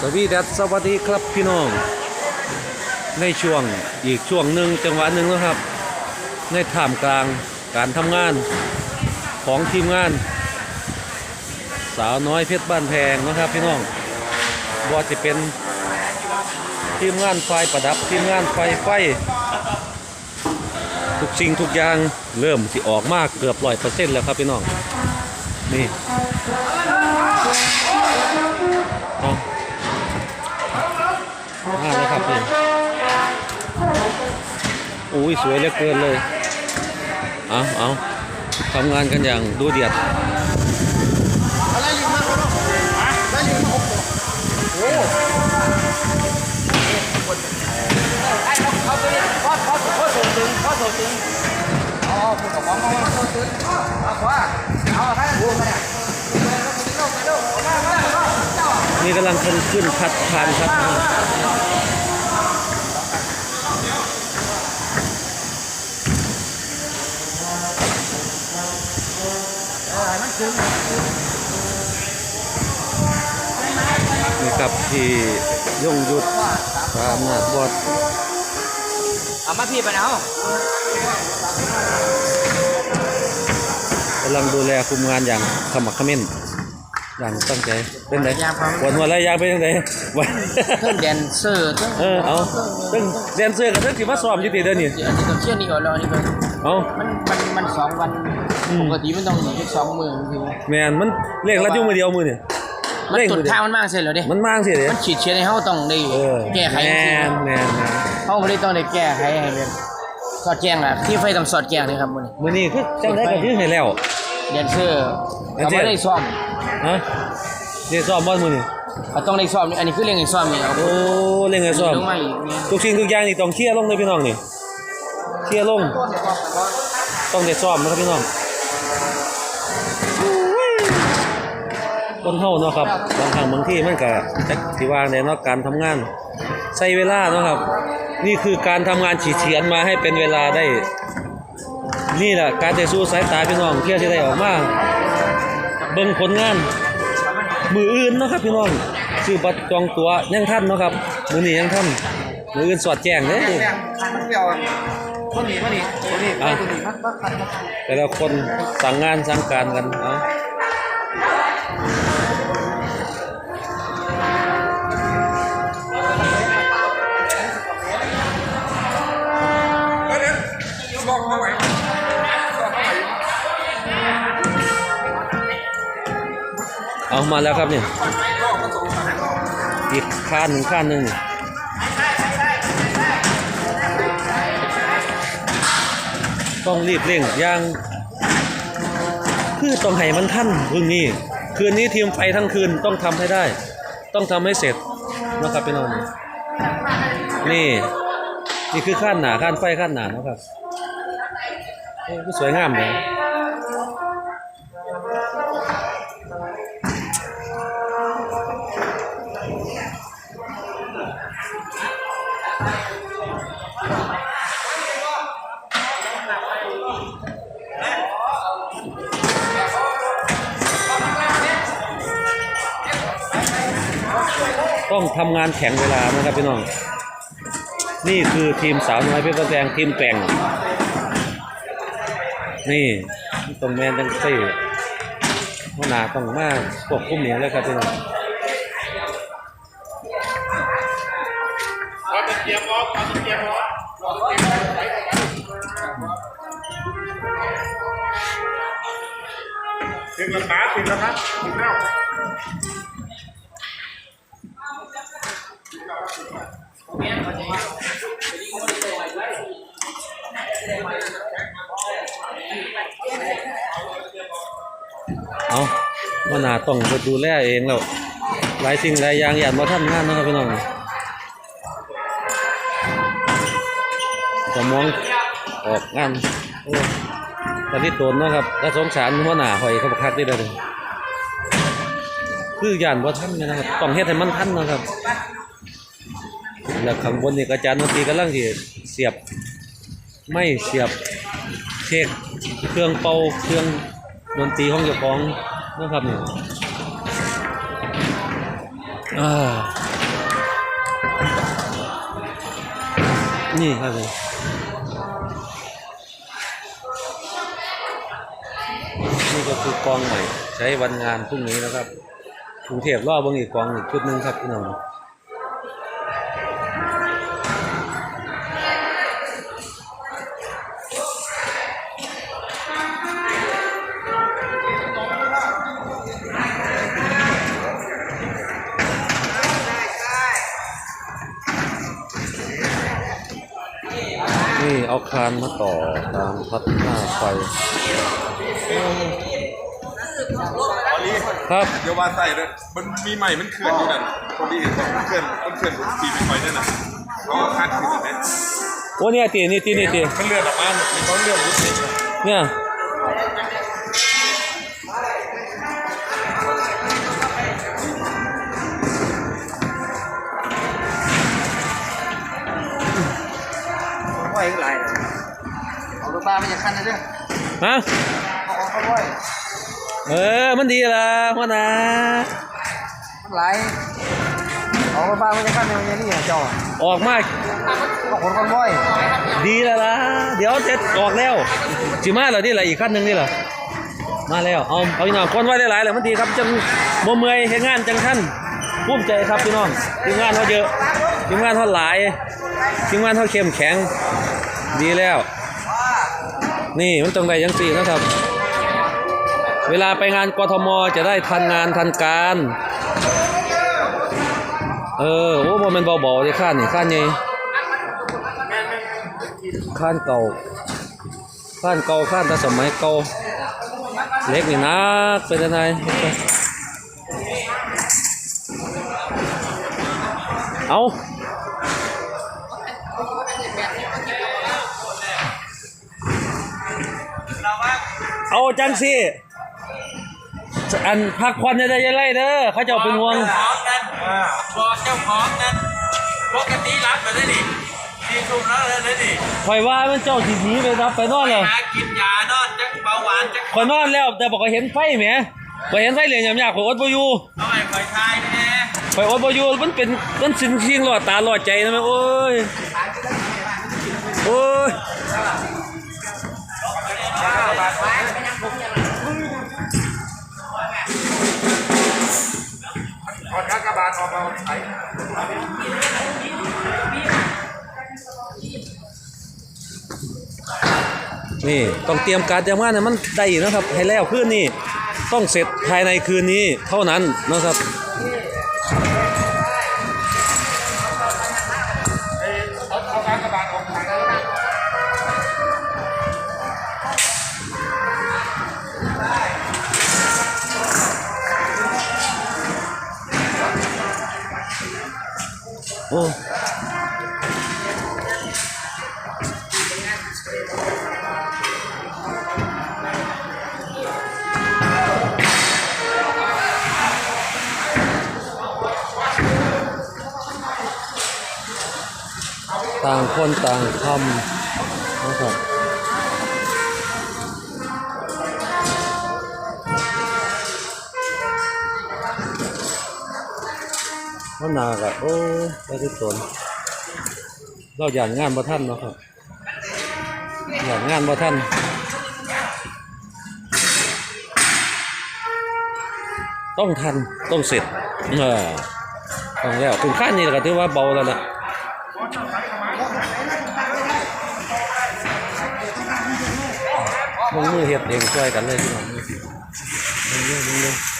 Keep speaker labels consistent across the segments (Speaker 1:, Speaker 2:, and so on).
Speaker 1: สวีดัสสวัสดีครับพี่น้อง ในช่วงอีกช่วงหนึ่งจังหวะหนึ่งนะครับ ในท่ามกลางการทำงานของทีมงาน สาวน้อยเพชรบ้านแพงนะครับพี่น้องว่าจะเป็นทีมงานไฟประดับทีมงานไฟไฟ ทุกสิ่งทุกอย่างเริ่มสิออกมากเกือบร้อยเปอร์เซ็นต์แล้วครับพี่น้อง นี่ อุ้ยสวยเหลือเกินเลย เอาเอาทำงานกันอย่างดูเดือด
Speaker 2: อะไรลิงมากเลยเนาะได้ลิงมาหกตัวโอ้ไอ้เขาเขาไปพ่อพ่อพ่อส่งถึงพ่อส่งถึงอ๋อคุณกับของเขาส่งถึงเอาขวาเอาให้ดูมาเนี่ย
Speaker 1: นี่กำลังขึ้นขึ้นพัดทานครับ นี่ครับที่ยงยุทธตามนาจบอด
Speaker 2: เอามาพี่ไปเอา
Speaker 1: กำลังดูแลคุมงานอย่างขมักเขม้นอย่างตั้งใจเป็นไงวันวันอะไรยางเป็นยังไงวัน
Speaker 2: เครื่องแดนเซอร์เครื่อง
Speaker 1: เออเอาตึ้งแดนเซอร์กับตึ้งสิมาซ้อมอยู่ติเด้อนี่
Speaker 2: อันนี้ต้องเชื่อนี่ก่อนแล้วอันนี้เป็น
Speaker 1: เอา
Speaker 2: มันมันมันสองวัน
Speaker 1: อืม
Speaker 2: ปกติมันต้องอยู่สองมือถึง
Speaker 1: แมนมันเร่งรัดอยู่มือเดียวมือเนี่ย
Speaker 2: มัน
Speaker 1: เร่ง
Speaker 2: ตุ
Speaker 1: มื
Speaker 2: น
Speaker 1: อเดีย
Speaker 2: ทาวงมันมากเสร็จแล้วเด้
Speaker 1: มันมางสิเด้
Speaker 2: มันฉีดเชื้อในเฮาต้องได้
Speaker 1: เออ
Speaker 2: แก้ไข
Speaker 1: แม
Speaker 2: จริง
Speaker 1: นแมนแมน
Speaker 2: ๆเฮาบ่ได้ต้องได้แก้ไขให้เป็นสอดแจ้งอะที่ไฟต้องสอดแจ้งเลยครับมื้อนี้
Speaker 1: มือนี้คือจังได้ก็คือให้แล้ว
Speaker 2: แดนเซอร์
Speaker 1: แดน
Speaker 2: ก็
Speaker 1: เซอร์
Speaker 2: บ่ได้ซ่อม
Speaker 1: ฮะนี่ซ้อมบ่มือนี่
Speaker 2: ก็ต้องได้ซ่อมนี่อันนี้คือเรื่องให้ซ่อมนี่เอา
Speaker 1: โอ้เร่งให้ซ้อม
Speaker 2: ลงมาอีกนี่
Speaker 1: ทุกสิ่งทุกอย่างนี่ต้องเคลียร์ลงเลยพี่น้องนี่เคลียร์ลงต้องได้ซ้อมนะครับพี่น้อง คนเฮาเนาะครับบางครั้งบางที่มันก็จักสิว่าในเนาะการทำงานใช้เวลาเนาะครับ นี่คือการทำงานฉีดเฉียนมาให้เป็นเวลาได้ นี่แหละการได้สู้สายตาพี่น้องเที่ยวที่ได้ออกมาเบิ่งผลงาน มืออื่นเนาะครับพี่น้องซื้อบัตรจองตั๋วยังทันเนาะครับมือนี้ยังทันมืออื่นสอดแจ้งเด้
Speaker 2: มันเกี่ยวคนนี้คนนี้คนนี้
Speaker 1: อะ
Speaker 2: คนนี้มันมันมัน
Speaker 1: แต่ละคนสั่งงานสั่งการกันเอ เอามาแล้วครับเนี่ยอีกข้านหนึ่งข้านหนึ่งต้องรีบเร่งอย่างคือต้องให้มันทันคืนนี้ คืนนี้ทีมไฟทั้งคืนต้องทำให้ได้ ต้องทำให้เสร็จนะครับพี่น้องนี่นี่คือข้านหนาข้านไฟข้านหนานะครับโอ้สวยงามเลย ต้องทำงานแข่งเวลานะครับพี่น้อง นี่คือทีมสาวน้อยเพชรแพงทีมแกร่ง นี่ตรงแมนตั้งสี่หัวหน้าต้องมาควบคุมเหนียวเลยครับพี่น้อง
Speaker 3: ถึงราคาถึงราคาถึงแล้ว
Speaker 1: เอาหัวหนาต้องไปดูแลเองแล้ว หลายสิ่งหลายอย่างอย่ามาทำงานนะครับพี่น้องสมองออกงานตอนนี้โดนเนาะครับถ้าสงสารหัวหน้าหอยเขาบักคักได้เลยคือย่านว่าท่านนะครับต้องเฮ็ดให้มันทันนะครับ แล้วข้างบนนี่อาจารย์นตรีกำลังที่เสียบไม่เสียบเช็คเครื่องเป่าเครื่องดนตรีห้องเก็บของนะครับเนี่ยนี่ครับนี่ก็คือกองใหม่ ใช้วันงานพรุ่งนี้นะครับกรุงเทพรอบบางอีกกองอีกชุดหนึ่งครับพี่น้อง คานมาต่อตามพัดหน้าไฟครับ
Speaker 3: เดี๋ยวว่าใส่เลยมันมีใหม่มันเคลื่อนอยู่นั่นคนที่เห็นบอกมันเคลื่อนมันเคลื่อนสีไม่ค่อยนั่นน่ะเขาคาดขึ้นไหม
Speaker 1: โอ้เนี่ยตีนี่ตีนี่ตี
Speaker 3: มันเลื่อนออกมามันเลื่อนรุดติดนะ
Speaker 1: เนี่ย
Speaker 2: เอารถบ้าไม่จะขั้นเลยเด้อ
Speaker 1: ฮะ
Speaker 2: เอาเอาเขาไหว
Speaker 1: เออ มันดีละพ่อนะ
Speaker 2: มันไหลเอารถบ้าไม่จะขั้นเลยมันยังนี่อะจอ
Speaker 1: ออกมา
Speaker 2: เอาคนคนไหว
Speaker 1: ดีแล้วล่ะเดี๋ยวเสร็จออกแล้วจิมาเหรอที่ไหละอีกขั้นหนึ่งนี่เหรอมาแล้วเอาเอาพี่น้องคนไว้ได้หลายแล้วมันดีครับจังโมเมอยเฮ็ดงานจังท่านภูมิใจครับพี่น้องทีมงานเขาเยอะทีมงานเขาหลายทีมงานเขาเข้มแข็งดีแล้ว นี่มันตรงใดยังสี่นะครับ เวลาไปงานกทมจะได้ทันงานทันการ เออโอ้โมมันเบาๆเลยข้านนี่ข้านนี่ข้านเก่าข้านเก่าข้านแต่สมัยเก่าเล็กนี่นักเป็นยังไงเอา เอาจังสิอันพักควันจะได้ยังไงเด้อเขาเจะเป็นห่วง
Speaker 4: ของนั้นบอกเจ้าของนั้นปกติรับมาได้ดิที่ทุ่มแล้วเลยดิ
Speaker 1: ข่อยว่ามันเจ้าสิหนีไปรับไปนอนแล้ว
Speaker 4: หากินยานอนจักเบาหวานจัก
Speaker 1: ข่อยนอนแล้วแต่บอกว่าเห็นไฟแหมข่อยเห็นไฟเหลืองยำยากข่อยอดบ่อยู่
Speaker 4: เอาไอ้คอยทายแน่
Speaker 1: ข่อยอดบ่อยู่มันเป็นมันสิ่งเที่ยงหลอดตาหลอดใจนะแม่โอ้ยโอ้ย
Speaker 3: การออกมาใช้
Speaker 1: นี่ต้องเตรียมการเตรียมงานให้มันได้นะครับ ให้แล้วคืนนี้ต้องเสร็จภายในคืนนี้เท่านั้นนะครับ โอ้ต่างคนต่างทำ เขานากะโอ้ได้ที่ตนเราอย่างงานบ่ท่านเนาะครับอย่างงานบ่ท่านต้องทันต้องเสร็จเออต้องแล้วคุณค่านี่ก็ถือว่าเบาแล้วนะมึงมือเห็ดเองช่วยกันเลยพี่น้องมึงมึงเรื่องมึงเยอง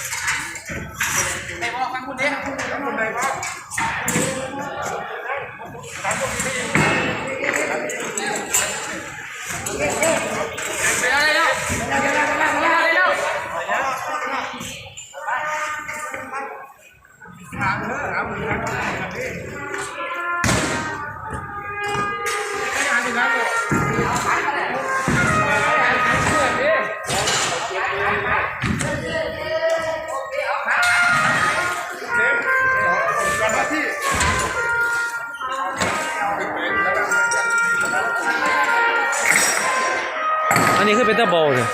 Speaker 2: น
Speaker 1: นี้คือเป็นตะโบเลย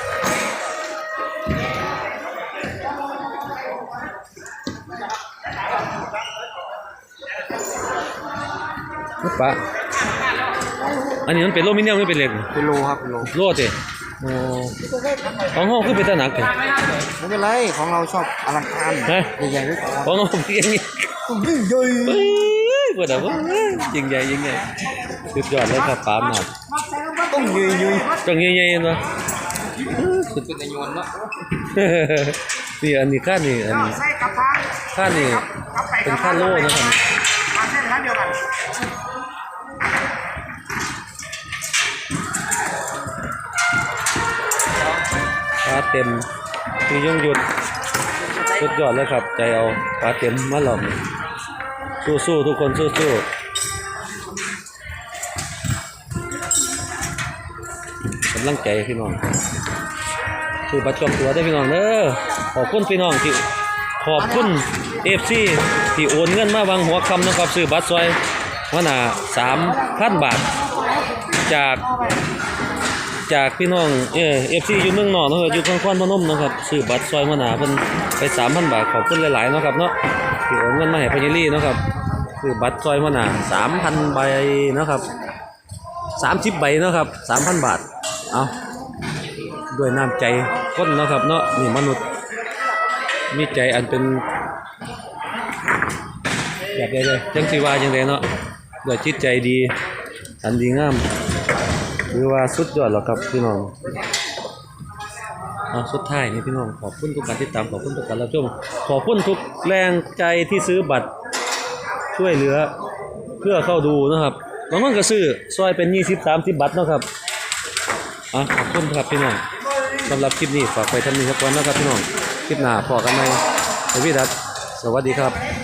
Speaker 1: ปะอันนี้มันเป็นโลมิเนียมหรือเป็นเหล็ก
Speaker 2: เป็นโลครับเป็นโล
Speaker 1: โลดสิโอ้ของห้องคือเป็นตะหนักสิ
Speaker 2: ไม่เป็นไรของเราชอบอลังการ
Speaker 1: ฮะ
Speaker 2: ใหญ่ๆด้วย
Speaker 1: ของห้องเป็นอย่างนี้
Speaker 2: ยิ่งใหญ่
Speaker 1: เฮ้ยปวดอะเว้ยยิงใหญ่ยิงใหญ่สุดยอดเลยครับปาล์มครับ
Speaker 2: ต้องใหญ่ใหญ่
Speaker 1: จังใหญ่ๆเห็นปะ
Speaker 2: เป็นยวนเนาะ
Speaker 1: นี่อันนี้ค่านี่อันนี้ค่านี่เป็นค่าโล่นะครับค่าเต็มคือยงหยุดสุดยอดเลยครับ ใจเอาค่าเต็มมาหลอมสู้ๆทุกคนสู้ๆำลังใจพี่น้องคือบัตรจองตัวได้พี่น้องเด้อขอบคุณพี่น้องที่ขอบคุณเอฟซีที่โอนเงินมาวางหัวคำนะครับซื้อบัตรซอยว่าน่ะสามพันบาท จากจากพี่น้องเออเอฟซีอยู่เมืองนอกนะครับอยู่ข้างคอนพนมนะครับซื้อบัตรซอยมานาเพิ่นไปสามพันบาทขอบคุณหลายๆนะครับเนาะที่โอนเงินมาให้พญลี่นะครับซื้อบัตรซอยมาหนาสามพันใบนะครับสามสิบใบนะครับสามพันบาท เอาด้วยน้ำใจคนเนาะครับเนาะนี่มนุษย์ มีใจอันเป็นแบบใดเลยจังสีว่าจังไดเนาะด้วยจิตใจดี อันดีงามหรือว่าสุดยอดหรอครับพี่น้องเอาสุดท้ายนี่พี่น้องขอบคุณทุกการติดตามขอบคุณทุกการรับชมขอบคุณทุกแรงใจที่ซื้อบัตรช่วยเหลือเพื่อเข้าดูนะครับบางคนก็ซื้อซอยเป็น20 30บัตรนะครับ อะขอบคุณครับพี่น้องสำหรับคลิปนี้ฝากไปท่านี้ครับก่อนนะครับพี่น้อง คลิปหน้าพอกันไหมวัสดีครับสวัสดีครับ